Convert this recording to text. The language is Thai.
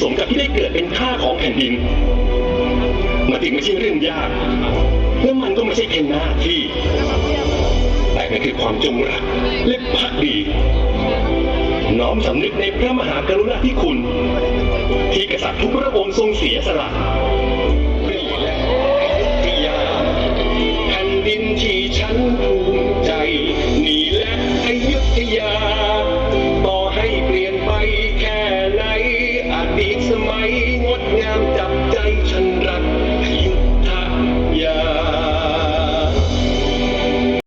สมกับที่ได้เกิดเป็นข้าของแผ่นดินมาติดไม่ใช่เรื่องยาก และมันก็ไม่ใช่เพียหน้าที่ แต่มันคือความจงรักและพักดี น้อมสำนึกในพระมหากรุณาธิคุณ ที่กษัตริย์ทุกพระองค์ทรงเสียสละดินที่ฉันภูมิใจ นี่แหละอยุธยา we want to now, Dutch and